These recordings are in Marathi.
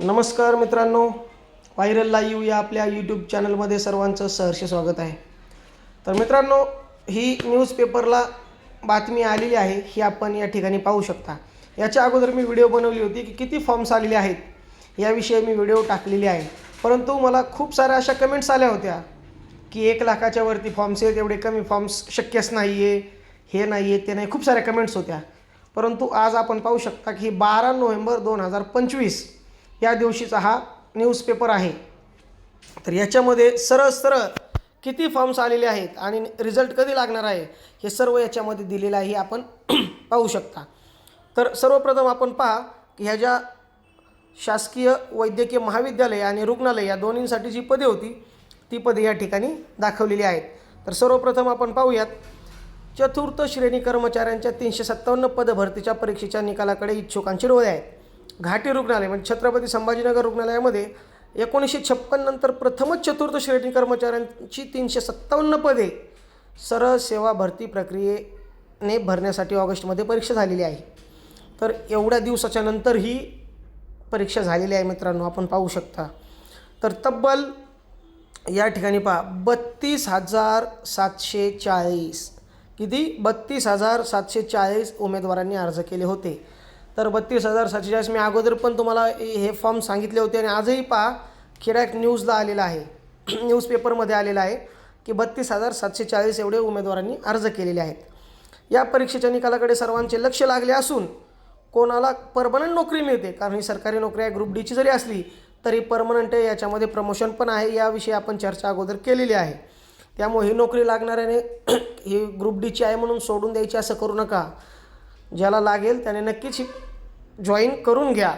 नमस्कार मित्रांनो व्हायरल लाईव्ह या आपल्या यूट्यूब चॅनलमध्ये सर्वांचं सहर्ष स्वागत आहे. तर मित्रांनो ही न्यूजपेपरला बातमी आलेली आहे ही आपण या ठिकाणी पाहू शकता. याच्या अगोदर मी व्हिडिओ बनवली होती की किती फॉर्म्स आलेले आहेत याविषयी मी व्हिडिओ टाकलेली आहे. परंतु मला खूप साऱ्या अशा कमेंट्स आल्या होत्या की एक लाखाच्या वरती फॉर्म्स आहेत एवढे कमी फॉर्म्स शक्यच नाही आहे हे नाही आहे ते नाही खूप साऱ्या कमेंट्स होत्या. परंतु आज आपण पाहू शकता की बारा नोव्हेंबर दोन हजार पंचवीस या दिवशीचा हा न्यूजपेपर आहे. तर याच्यामध्ये सरळ सरळ किती फॉर्म्स आलेले आहेत आणि रिझल्ट कधी लागणार आहे हे सर्व याच्यामध्ये दिलेलं आहे आपण पाहू शकता. तर सर्वप्रथम आपण पहा की ह्या ज्या शासकीय वैद्यकीय महाविद्यालय आणि रुग्णालय या दोन्हींसाठी जी पदे होती ती पदे या ठिकाणी दाखवलेली आहेत. तर सर्वप्रथम आपण पाहूयात चतुर्थ श्रेणी कर्मचाऱ्यांच्या तीनशे सत्तावन्न पदभरतीच्या परीक्षेच्या निकालाकडे इच्छुकांचे डोळे आहेत. घाटी रुग्णालय म्हणजे छत्रपती संभाजीनगर रुग्णालयामध्ये एकोणीसशे छप्पन नंतर प्रथमच चतुर्थ श्रेणी कर्मचाऱ्यांची तीनशे सत्तावन्न पदे सरळ सेवा भरती प्रक्रियेने भरण्यासाठी ऑगस्टमध्ये परीक्षा झालेली आहे. तर एवढ्या दिवसाच्या नंतर ही परीक्षा झालेली आहे मित्रांनो आपण पाहू शकता. तर तब्बल या ठिकाणी पहा बत्तीस हजार सातशे चाळीस किती? बत्तीस हजार सातशे चाळीस उमेदवारांनी अर्ज केले होते. तर बत्तीस हजार सातशे चाळीस मी अगोदर पण तुम्हाला हे फॉर्म सांगितले होते आणि आजही पहा खिराक न्यूजला आलेला आहे. न्यूजपेपरमध्ये आलेला आहे की बत्तीस हजार सातशे चाळीस एवढे उमेदवारांनी अर्ज केलेले आहेत. या परीक्षेच्या निकालाकडे सर्वांचे लक्ष लागले असून कोणाला परमनंट नोकरी मिळते? कारण ही सरकारी नोकरी आहे ग्रुप डीची जरी असली तरी परमनंट आहे याच्यामध्ये प्रमोशन पण आहे याविषयी आपण चर्चा अगोदर केलेली आहे. त्यामुळे ही नोकरी लागणाऱ्याने ही ग्रुप डीची आहे म्हणून सोडून द्यायची असं करू नका. ज्याला लागेल त्याने नक्कीच ही जॉईन करून घ्या.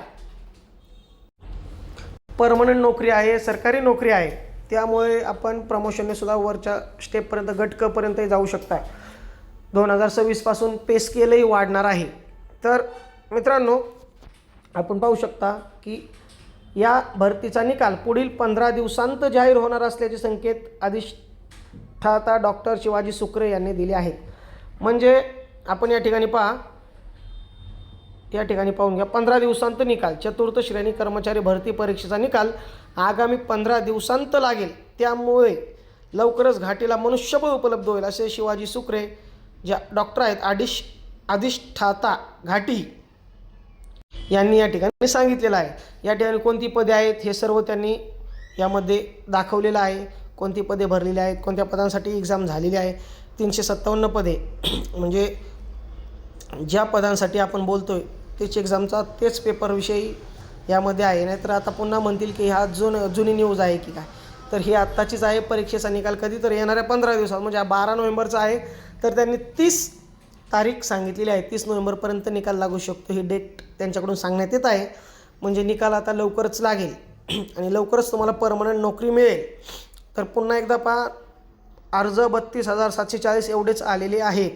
परमनंट नोकरी आहे सरकारी नोकरी आहे. त्यामुळे आपण प्रमोशनने सुद्धा वरच्या स्टेपपर्यंत गटकपर्यंतही जाऊ शकता दोन हजार सव्वीसपासून पे स्केलही वाढणार आहे. तर मित्रांनो आपण पाहू शकता की या भरतीचा निकाल पुढील पंधरा दिवसांत जाहीर होणार असल्याचे संकेत अधिष्ठाता डॉक्टर शिवाजी सुक्रे यांनी दिले आहेत. म्हणजे आपण या ठिकाणी पहा या ठिकाणी पाहून घ्या. पंधरा दिवसांत निकाल. चतुर्थ श्रेणी कर्मचारी भरती परीक्षेचा निकाल आगामी पंधरा दिवसांत लागेल. त्यामुळे लवकरच घाटीला मनुष्यबळ उपलब्ध होईल असे शिवाजी सुक्रे ज्या डॉक्टर आहेत आदिश अधिष्ठाता घाटी यांनी या ठिकाणी सांगितलेलं आहे. या ठिकाणी कोणती पदे आहेत हे सर्व त्यांनी यामध्ये दाखवलेलं आहे. कोणती पदे भरलेली आहेत कोणत्या पदांसाठी एक्झाम झालेली आहे तीनशे सत्तावन्न पदे. म्हणजे ज्या पदांसाठी आपण बोलतो आहे तेच एक्झामचा तेच पेपरविषयी यामध्ये आहे. नाहीतर आता पुन्हा म्हणतील की हा जुन जुनी न्यूज आहे की काय. तर ही आत्ताचीच आहे. परीक्षेचा निकाल कधी तर येणाऱ्या पंधरा दिवसात म्हणजे हा बारा नोव्हेंबरचा आहे. तर त्यांनी तीस तारीख सांगितलेली आहे. तीस नोव्हेंबरपर्यंत निकाल लागू शकतो. ही डेट त्यांच्याकडून सांगण्यात येत आहे. म्हणजे निकाल आता लवकरच लागेल. आणि लवकरच तुम्हाला परमनंट नोकरी मिळेल. तर पुन्हा एकदा पहा. अर्ज बत्तीस हजार सातशे चाळीस एवढेच आलेले आहेत.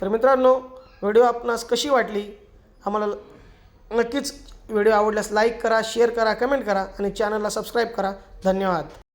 तर मित्रांनो व्हिडिओ आपणास कशी वाटली? आम्हाला नक्कीच व्हिडिओ आवडल्यास लाईक करा शेअर करा कमेंट करा आणि चॅनलला सबस्क्राईब करा. धन्यवाद.